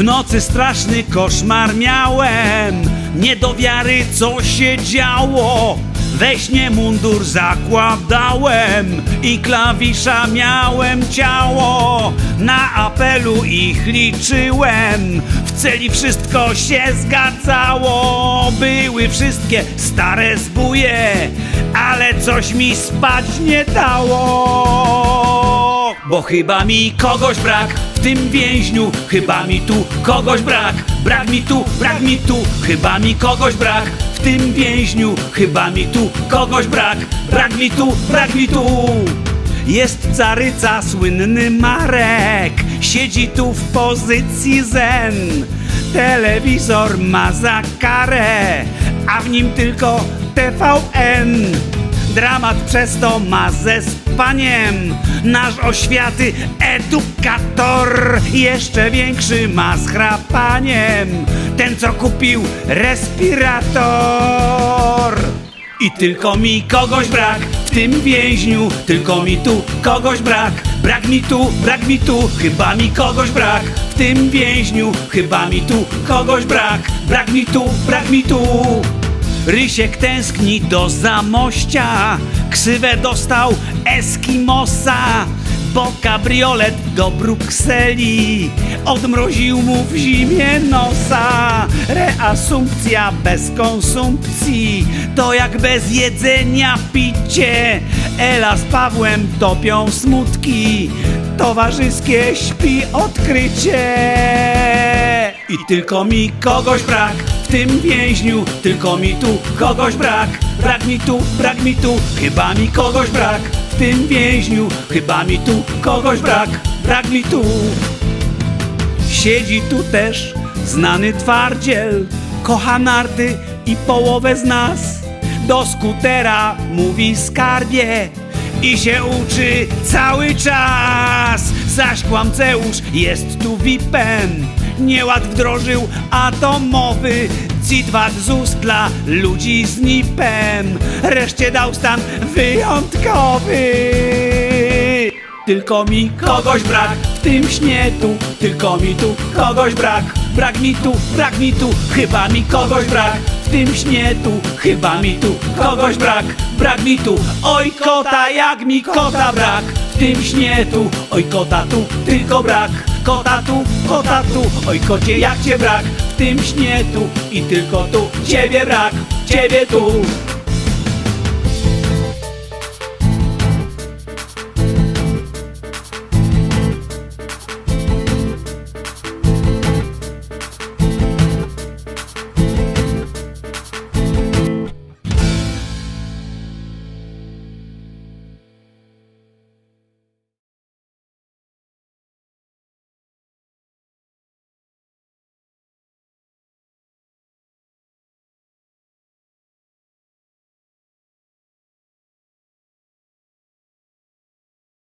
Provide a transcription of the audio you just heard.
W nocy straszny koszmar miałem, nie do wiary co się działo. We śnie mundur zakładałem i klawisza miałem ciało. Na apelu ich liczyłem, w celi wszystko się zgadzało. Były wszystkie stare zbóje, ale coś mi spać nie dało. Bo chyba mi kogoś brak w tym więźniu, chyba mi tu kogoś brak. Brak mi tu, brak mi tu, chyba mi kogoś brak w tym więźniu, chyba mi tu kogoś brak. Brak mi tu, brak mi tu. Jest caryca, słynny Marek, siedzi tu w pozycji zen. Telewizor ma za karę, a w nim tylko TVN. Dramat przez to ma ze spaniem. Nasz oświaty edukator Jeszcze większy ma z chrapaniem. Ten co kupił respirator. I tylko mi kogoś brak w tym więźniu. Tylko mi tu kogoś brak. Brak mi tu, brak mi tu. Chyba mi kogoś brak w tym więźniu. Chyba mi tu kogoś brak. Brak mi tu, brak mi tu Rysiek tęskni do Zamościa, ksywę dostał Eskimosa, bo kabriolet do Brukseli odmroził mu w zimie nosa. Reasumpcja bez konsumpcji to jak bez jedzenia picie. Ela z Pawłem topią smutki, towarzyskie śpi odkrycie. I tylko mi kogoś brak tym więźniu, tylko mi tu kogoś brak. Brak mi tu, brak mi tu, chyba mi kogoś brak w tym więźniu, chyba mi tu kogoś brak. Brak mi tu. Siedzi tu też znany twardziel, kocha narty i połowę z nas. Do skutera mówi skarbie i się uczy cały czas. Zaś kłamceusz jest tu VIP-em, nieład wdrożył atomowy. Citwat z ust dla ludzi z nipem, reszcie dał stan wyjątkowy. Tylko mi kogoś brak w tym śnie tu, tylko mi tu kogoś brak. Brak mi tu, brak mi tu, chyba mi kogoś brak. W tym śnie tu, chyba mi tu kogoś brak. Brak mi tu, oj kota, jak mi kota brak. W tym śnie tu, oj kota tu, tylko brak. Kota tu, kota tu, oj kocie, jak cię brak. W tym śnie tu i tylko tu, ciebie brak, ciebie tu.